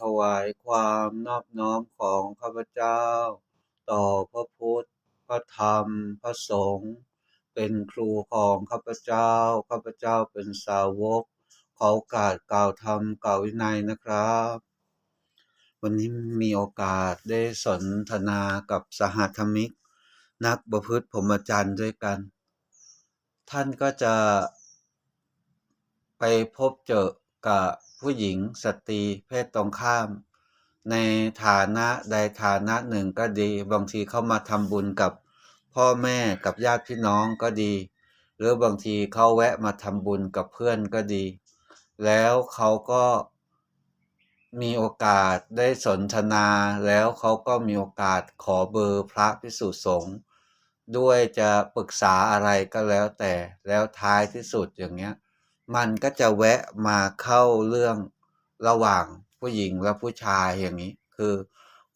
ถวายความนอบน้อมของข้าพเจ้า ต่อพระพุทธ พระธรรม พระสงฆ์เป็นครูของข้าพเจ้า ข้าพเจ้าเป็นสาวก ขอโอกาสกล่าวธรรมกล่าววินัยนะครับ วันนี้มีโอกาสได้สนทนากับสหธรรมิก นักประพฤติพรหมจรรย์ด้วยกัน ท่านก็จะไปพบเจอ กับผู้หญิงสตรีเพศตรงข้าม ในฐานะใดฐานะหนึ่งก็ดี บางทีเขามาทำบุญกับพ่อแม่กับญาติพี่น้องก็ดี หรือบางทีเขาแวะมาทำบุญกับเพื่อนก็ดี แล้วเขาก็มีโอกาสได้สนทนาแล้วเขาก็มีโอกาสขอเบอร์พระพิสุสงฆ์ด้วยจะปรึกษาอะไรก็แล้วแต่แล้วท้ายที่สุดอย่างเงี้ย มันก็จะแวะมาเข้าเรื่องระหว่างผู้หญิงและผู้ชายอย่างนี้ คือ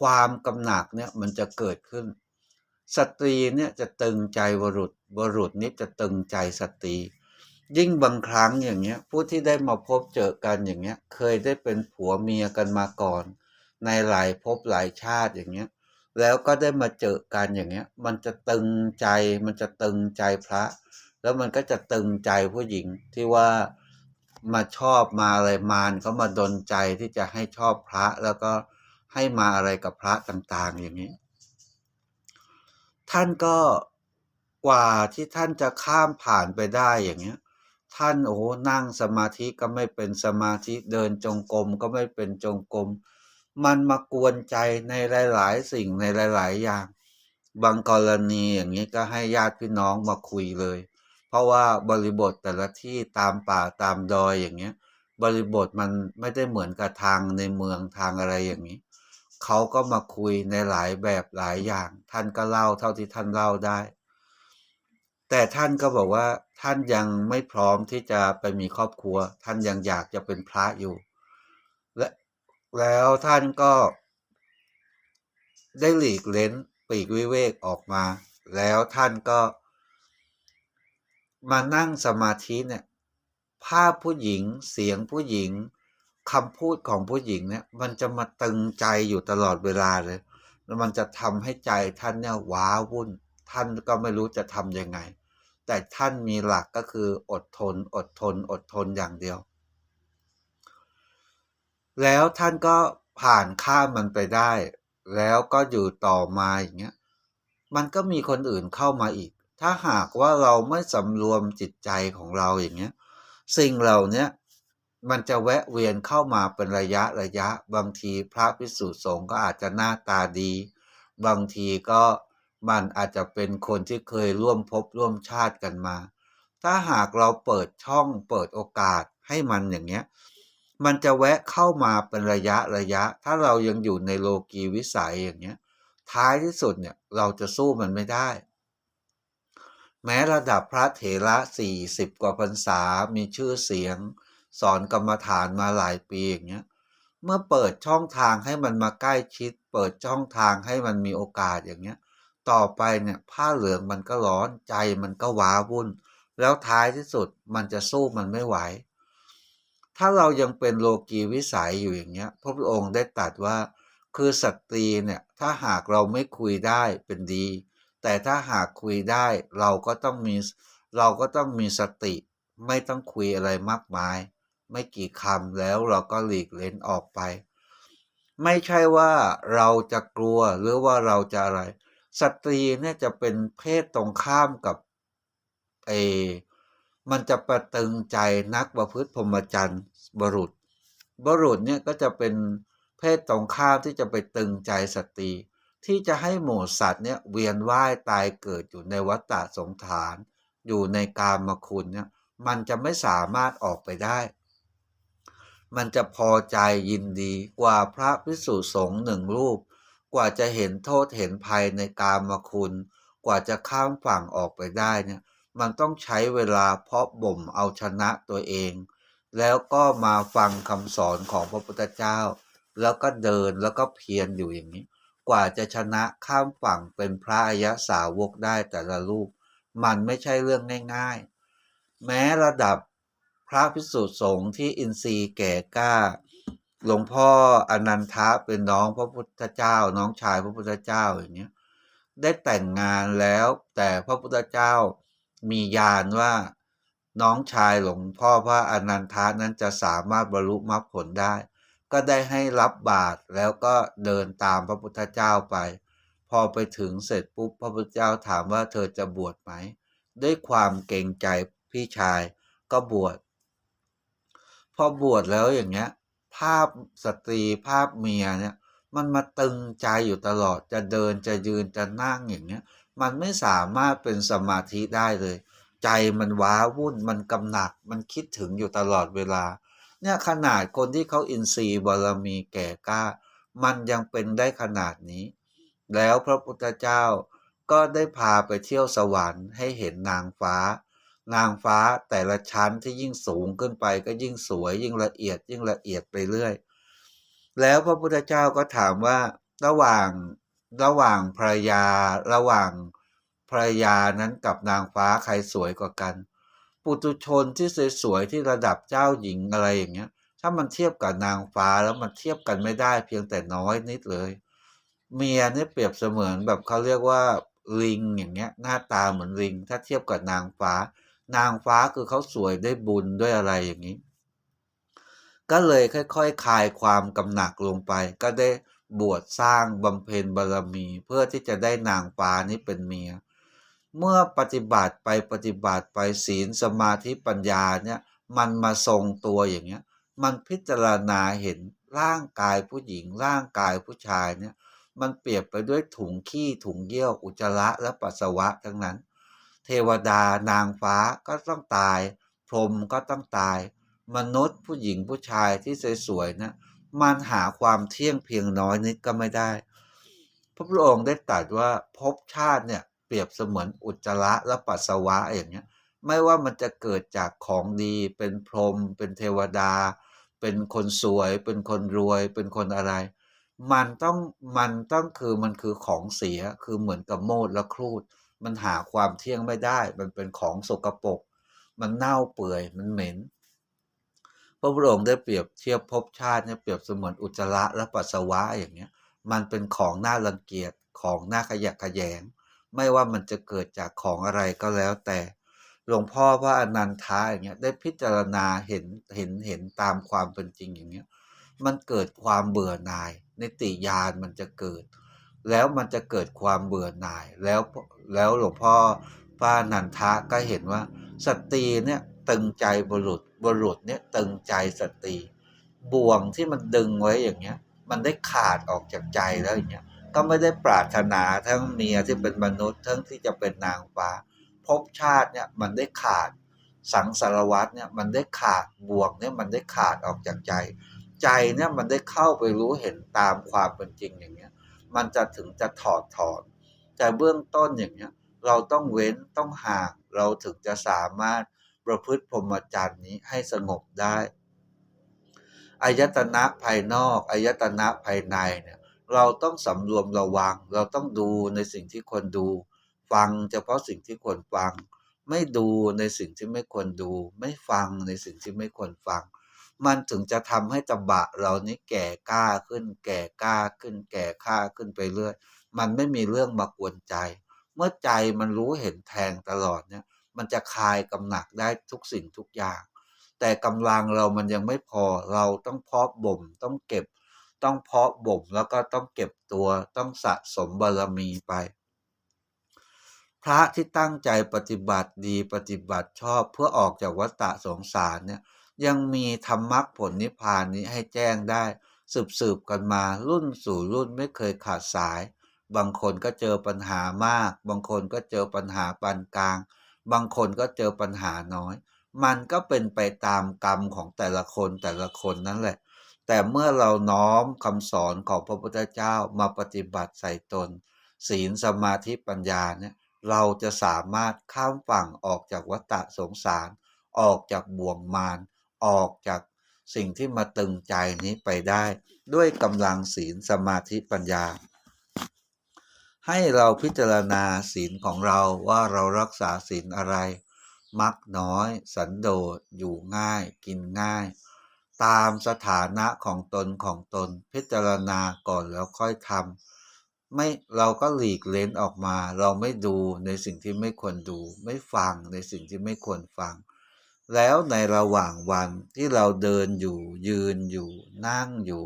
ความกำหนักเนี่ยมันจะเกิดขึ้น สตรีเนี่ยจะตึงใจบุรุษบุรุษนี่จะตึงใจสตรี ยิ่งบางครั้งอย่างเงี้ยผู้ที่ได้มาพบเจอกันอย่างเงี้ยเคยได้เป็นผัวเมียกันมาก่อน ในหลายภพหลายชาติอย่างเงี้ยแล้วก็ได้มาเจอกันอย่างเงี้ย มันจะตึงใจมันจะตึงใจพระ แล้วมันก็จะตึงใจผู้หญิงที่ว่ามาชอบมาอะไรมารเขามาดนใจที่จะให้ชอบพระแล้วก็ให้มาอะไรกับพระต่าง ๆ อย่างนี้ ท่านก็กว่าที่ท่านจะข้ามผ่านไปได้อย่างเงี้ย ท่านโอ้นั่งสมาธิก็ไม่เป็นสมาธิเดินจงกรมก็ไม่เป็นจงกรมมันมากวนใจในหลาย ๆ สิ่งในหลาย ๆ อย่าง บางกรณีอย่างนี้ก็ให้ญาติพี่น้องมาคุยเลย ราะว่าบริบทแต่ละที่ตามป่าตามดอยอย่างเงี้ย บริบทมันไม่ได้เหมือนกับทางในเมืองทางอะไรอย่างนี้ เขาก็มาคุยในหลายแบบหลายอย่าง ท่านก็เล่าเท่าที่ท่านเล่าได้ แต่ท่านก็บอกว่าท่านยังไม่พร้อมที่จะไปมีครอบครัว ท่านยังอยากจะเป็นพระอยู่ และแล้วท่านก็ได้หลีกเล้นปีกวิเวกออกมา แล้วท่านก็ มานั่งสมาธิเนี่ยภาพผู้หญิงเสียงผู้หญิงคำพูดของผู้หญิงเนี่ยมันจะมาตึงใจอยู่ตลอดเวลาเลย แล้วมันจะทำให้ใจท่านเนี่ยว้าวุ่น ท่านก็ไม่รู้จะทำยังไง แต่ท่านมีหลักก็คืออดทน อดทน อดทนอย่างเดียว แล้วท่านก็ผ่านข้ามมันไปได้ แล้วก็อยู่ต่อมาอย่างเงี้ย มันก็มีคนอื่นเข้ามาอีก ถ้าหากว่าเราไม่สำรวมจิตใจของเราอย่างเงี้ย สิ่งเหล่านี้มันจะแวะเวียนเข้ามาเป็นระยะระยะ บางทีพระพิสุสงฆ์ก็อาจจะหน้าตาดี บางทีก็มันอาจจะเป็นคนที่เคยร่วมภพร่วมชาติกันมา ถ้าหากเราเปิดช่องเปิดโอกาสให้มันอย่างเงี้ย มันจะแวะเข้ามาเป็นระยะระยะ ถ้าเรายังอยู่ในโลกีวิสัยอย่างเงี้ย ท้ายที่สุดเนี่ยเราจะสู้มันไม่ได้ แม้ระดับพระเถระสี่สิบกว่าพรรษา มีชื่อเสียง สอนกรรมฐานมาหลายปีอย่างเงี้ย เมื่อเปิดช่องทางให้มันมาใกล้ชิด เปิดช่องทางให้มันมีโอกาสอย่างเงี้ย ต่อไปเนี่ยผ้าเหลืองมันก็ร้อนใจมันก็ว้าวุ่น แล้วท้ายที่สุดมันจะสู้มันไม่ไหว ถ้าเรายังเป็นโลกีวิสัยอยู่อย่างเงี้ย พระพุทธองค์ได้ตรัสว่า คือสตรีเนี่ย ถ้าหากเราไม่คุยได้เป็นดี แต่ถ้าหากคุยได้เราก็ต้องมีเราก็ต้องมีสติ ไม่ต้องคุยอะไรมากมาย ไม่กี่คำแล้วเราก็หลีกเล้นออกไป ไม่ใช่ว่าเราจะกลัวหรือว่าเราจะอะไร สตรีเนี่ยจะเป็นเพศตรงข้ามกับเอมันจะประตึงใจนักประพฤติพรหมจรรย์บรุษ บรุษเนี่ยก็จะเป็นเพศตรงข้ามที่จะไปตึงใจสตรี ที่จะให้หมู่สัตว์เนี่ยเวียนว่ายตายเกิดอยู่ในวัฏฏะสงสาร อยู่ในกามคุณเนี่ยมันจะไม่สามารถออกไปได้ มันจะพอใจยินดีกว่าพระพิสุสงฆ์หนึ่งรูป กว่าจะเห็นโทษเห็นภัยในกามคุณ กว่าจะข้ามฝั่งออกไปได้เนี่ยมันต้องใช้เวลาเพาะบ่มเอาชนะตัวเอง แล้วก็มาฟังคำสอนของพระพุทธเจ้า แล้วก็เดินแล้วก็เพียรอยู่อย่างนี้ กว่าจะชนะข้ามฝั่งเป็นพระอริยสาวกได้แต่ละรูป มันไม่ใช่เรื่องง่ายๆ แม้ระดับพระพิสุสงฆ์ที่อินทรีย์แก่กล้า หลวงพ่ออนันทะเป็นน้องพระพุทธเจ้า น้องชายพระพุทธเจ้าอย่างเงี้ยได้แต่งงานแล้วแต่พระพุทธเจ้ามีญาณว่าน้องชายหลวงพ่อพระอนันทะนั้นจะสามารถบรรลุมรรคผลได้ ก็ได้ให้รับบาตรแล้วก็เดินตามพระพุทธเจ้าไป พอไปถึงเสร็จปุ๊บพระพุทธเจ้าถามว่าเธอจะบวชไหม ด้วยความเกรงใจพี่ชายก็บวชพอบวชแล้วอย่างเงี้ย ภาพสตรีภาพเมียเนี่ยมันมาตึงใจอยู่ตลอดจะเดินจะยืนจะนั่งอย่างเงี้ย มันไม่สามารถเป็นสมาธิได้เลย ใจมันว้าวุ่นมันกำหนัก มันคิดถึงอยู่ตลอดเวลา เนี่ยขนาดคนที่เขาอินทรีย์บารมีแก่กล้า มันยังเป็นได้ขนาดนี้ แล้วพระพุทธเจ้าก็ได้พาไปเที่ยวสวรรค์ให้เห็นนางฟ้า นางฟ้าแต่ละชั้นที่ยิ่งสูงขึ้นไปก็ยิ่งสวย ยิ่งละเอียดยิ่งละเอียดไปเรื่อย แล้วพระพุทธเจ้าก็ถามว่าระหว่างระหว่างภรรยา ระหว่างภรรยานั้นกับนางฟ้าใครสวยกว่ากัน ปุตุชนที่สวยๆที่ระดับเจ้าหญิงอะไรอย่างเงี้ย ถ้ามันเทียบกับนางฟ้าแล้วมันเทียบกันไม่ได้เพียงแต่น้อยนิดเลย เมียเนี่ยเปรียบเสมือนแบบเขาเรียกว่าลิงอย่างเงี้ย หน้าตาเหมือนลิง ถ้าเทียบกับนางฟ้า นางฟ้าคือเขาสวยได้บุญด้วยอะไรอย่างนี้ ก็เลยค่อยๆคคลายความกำหนักลงไป ก็ได้บวชสร้างบำเพ็ญบารมี เพื่อที่จะได้นางฟ้านี้เป็นเมีย เมื่อปฏิบัติไปปฏิบัติไปศีลสมาธิปัญญาเนี่ยมันมาทรงตัวอย่างเงี้ย มันพิจารณาเห็นร่างกายผู้หญิง ร่างกายผู้ชายเนี่ยมันเปรียบไปด้วยถุงขี้ถุงเยี่ยวอุจจาระและปัสสาวะทั้งนั้น เทวดานางฟ้าก็ต้องตาย พรหมก็ต้องตาย มนุษย์ผู้หญิงผู้ชายที่สวยๆนะมันหาความเที่ยงเพียงน้อยนิดก็ไม่ได้ พระพุทธองค์ได้ตรัสว่าภพชาติเนี่ย เปรียบเสมือนอุจจาระและปัสสาวะอย่างเงี้ยไม่ว่ามันจะเกิดจากของดีเป็นพรหมเป็นเทวดา เป็นคนสวย เป็นคนรวย เป็นคนอะไร มันต้องมันต้องคือมันคือของเสียคือเหมือนกับโมดและครูด มันหาความเที่ยงไม่ได้ มันเป็นของสกปรกมันเน่าเปื่อยมันเหม็นพระพุทธองค์ได้เปรียบเทียบภพชาติเนี่ยเปรียบเสมือนอุจจาระและปัสสาวะอย่างเงี้ย มันเป็นของน่ารังเกียจของน่าขยะแขยง ไม่ว่ามันจะเกิดจากของอะไรก็แล้ว แต่หลวงพ่อพระอนันทาอย่างเงี้ยได้พิจารณาเห็นเห็นเห็นตามความเป็นจริงอย่างเงี้ยมันเกิดความเบื่อหน่ายนิติญาณมันจะเกิด แล้วมันจะเกิดความเบื่อหน่าย แล้วแล้วหลวงพ่อพระอนันทะก็เห็นว่าสตรีเนี่ยตึงใจบุรุษบุรุษเนี่ยตึงใจสตรีบ่วงที่มันดึงไว้อย่างเงี้ย มันได้ขาดออกจากใจแล้วอย่างเงี้ย ก็ไม่ได้ปรารถนาทั้งเมียที่เป็นมนุษย์ ทั้งที่จะเป็นนางฟ้าภพชาติเนี่ยมันได้ขาดสังสารวัตเนี่ยมันได้ขาดบ่วงเนี่ยมันได้ขาดออกจากใจ ใจเนี่ยมันได้เข้าไปรู้เห็นตามความเป็นจริงอย่างเงี้ย มันจะถึงจะถอดถอน แต่เบื้องต้นอย่างเงี้ยเราต้องเว้นต้องห่างเราถึงจะสามารถประพฤติพรหมจรรย์นี้ให้สงบได้อายตนะภายนอกอายตนะภายในเนี่ย เราต้องสำรวมระวัง เราต้องดูในสิ่งที่ควรดู ฟังเฉพาะสิ่งที่ควรฟัง ไม่ดูในสิ่งที่ไม่ควรดู ไม่ฟังในสิ่งที่ไม่ควรฟัง มันถึงจะทำให้ตบะเรานี้แก่กล้าขึ้น แก่กล้าขึ้น แก่ข้าขึ้นไปเรื่อย มันไม่มีเรื่องมากวนใจ เมื่อใจมันรู้เห็นแทงตลอดเนี่ย มันจะคลายกำหนักได้ทุกสิ่งทุกอย่าง แต่กำลังเรามันยังไม่พอ เราต้องเพาะบ่ม ต้องเก็บ ต้องเพาะบ่มแล้วก็ต้องเก็บตัวต้องสะสมบารมีไป พระที่ตั้งใจปฏิบัติดีปฏิบัติชอบเพื่อออกจากวัฏฏะสงสารเนี่ยยังมีธรรมะผลนิพพานนี้ให้แจ้งได้ สืบสืบกันมารุ่นสู่รุ่นไม่เคยขาดสาย บางคนก็เจอปัญหามาก บางคนก็เจอปัญหาปานกลาง บางคนก็เจอปัญหาน้อย มันก็เป็นไปตามกรรมของแต่ละคนแต่ละคนนั่นแหละ แต่เมื่อเราน้อมคำสอนของพระพุทธเจ้ามาปฏิบัติใส่ตน ศีลสมาธิปัญญาเนี่ยเราจะสามารถข้ามฝั่งออกจากวัฏฏะสงสาร ออกจากบ่วงมารออกจากสิ่งที่มาตึงใจนี้ไปได้ ด้วยกำลังศีลสมาธิปัญญา ให้เราพิจารณาศีลของเราว่าเรารักษาศีลอะไร มักน้อย สันโดษอยู่ง่าย กินง่าย ตามสถานะของตนของตน พิจารณาก่อนแล้วค่อยทำไม่เราก็หลีกเล้นออกมา เราไม่ดูในสิ่งที่ไม่ควรดู ไม่ฟังในสิ่งที่ไม่ควรฟัง แล้วในระหว่างวันที่เราเดินอยู่ ยืนอยู่ นั่งอยู่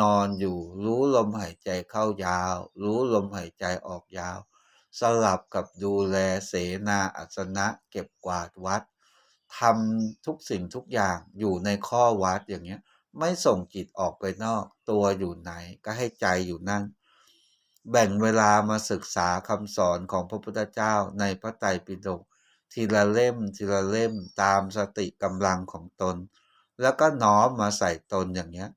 นอนอยู่ รู้ลมหายใจเข้ายาว รู้ลมหายใจออกยาว สลับกับดูแลเสนาอัสนะเก็บกวาดวัด ทำทุกสิ่งทุกอย่างอยู่ในข้อวัดอย่างเงี้ย ไม่ส่งจิตออกไปนอก ตัวอยู่ไหนก็ให้ใจอยู่นั่น แบ่งเวลามาศึกษาคำสอนของพระพุทธเจ้าในพระไตรปิฎกทีละเล่มทีละเล่มตามสติกำลังของตน แล้วก็น้อมมาใส่ตนอย่างเงี้ย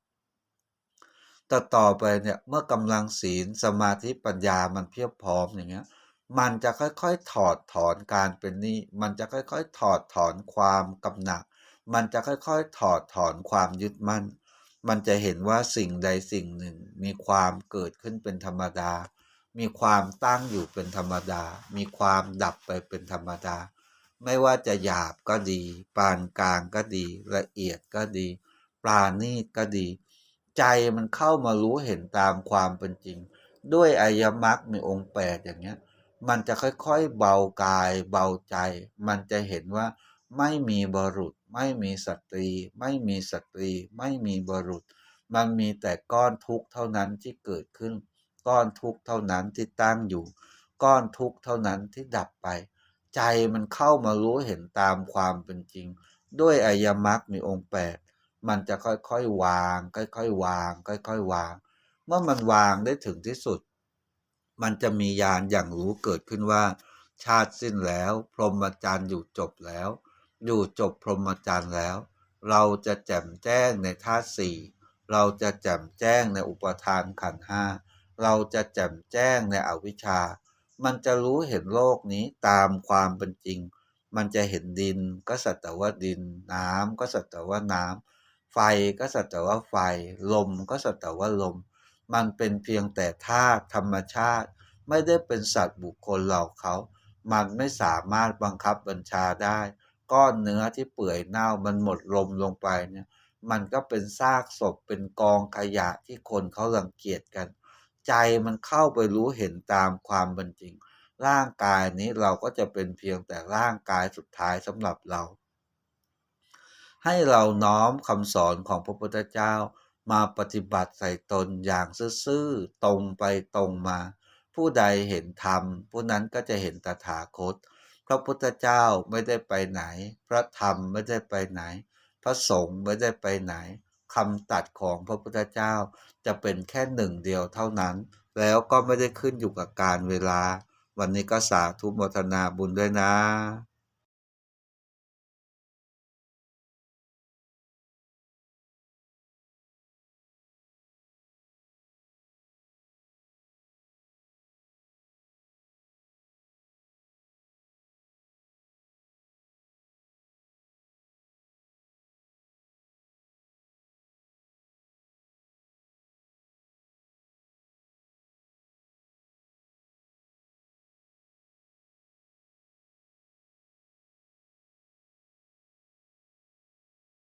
ต่อต่อไปเนี่ยเมื่อกำลังศีลสมาธิปัญญามันเพียบพร้อมอย่างเงี้ย มันจะค่อยๆถอดถอนการเป็นหนี้ มันจะค่อยๆถอดถอนความกำหนัก มันจะค่อยๆถอดถอนความยึดมั่น มันจะเห็นว่าสิ่งใดสิ่งหนึ่ง มีความเกิดขึ้นเป็นธรรมดา มีความตั้งอยู่เป็นธรรมดา มีความดับไปเป็นธรรมดา ไม่ว่าจะหยาบก็ดี ปานกลางก็ดี ละเอียดก็ดี ปราณีตก็ดี ใจมันเข้ามารู้เห็นตามความเป็นจริง ด้วยอายมรรคมีองค์แปดอย่างเงี้ย มันจะค่อยๆเบากายเบาใจ มันจะเห็นว่า ไม่มีบรุษ ไม่มีสตรี ไม่มีสตรี ไม่มีบรุษ มันมีแต่ก้อนทุกข์เท่านั้นที่เกิดขึ้น ก้อนทุกข์เท่านั้นที่ตั้งอยู่ ก้อนทุกข์เท่านั้นที่ดับไป ใจมันเข้ามารู้เห็นตามความเป็นจริง ด้วยอายมรรคมีองค์แปดมันจะค่อยๆวาง ค่อยๆวาง ค่อยๆวาง เมื่อมันวางได้ถึงที่สุด มันจะมีญาณอย่างรู้เกิดขึ้นว่า ชาติสิ้นแล้ว พรหมจรรย์อยู่จบแล้ว อยู่จบพรหมจรรย์แล้ว เราจะแจ่มแจ้งในธาตุสี่เราจะแจ่มแจ้งในอุปทานขันห้าเราจะแจ่มแจ้งในอวิชชา มันจะรู้เห็นโลกนี้ตามความเป็นจริง มันจะเห็นดินก็สัตว์แต่ว่าดิน น้ำก็สัตว์แต่ว่าน้ำไฟก็สัตว์แต่ว่าไฟ ลมก็สัตว์แต่ว่าลม มันเป็นเพียงแต่ธาตุธรรมชาติ ไม่ได้เป็นสัตว์บุคคลเหล่าเขา มันไม่สามารถบังคับบัญชาได้ ก้อนเนื้อที่เปื่อยเน่ามันหมดลมลงไปเนี่ยมันก็เป็นซากศพเป็นกองขยะที่คนเขารังเกียจกัน ใจมันเข้าไปรู้เห็นตามความเป็นจริง ร่างกายนี้เราก็จะเป็นเพียงแต่ร่างกายสุดท้ายสำหรับเรา ให้เราน้อมคำสอนของพระพุทธเจ้า มาปฏิบัติใส่ตนอย่างซื่อๆตรงไปตรงมา ผู้ใดเห็นธรรม ผู้นั้นก็จะเห็นตถาคต พระพุทธเจ้าไม่ได้ไปไหน พระธรรมไม่ได้ไปไหน พระสงฆ์ไม่ได้ไปไหนคำตัดของพระพุทธเจ้าจะเป็นแค่หนึ่งเดียวเท่านั้น แล้วก็ไม่ได้ขึ้นอยู่กับการเวลา วันนี้ก็สาธุโมทนาบุญด้วยนะ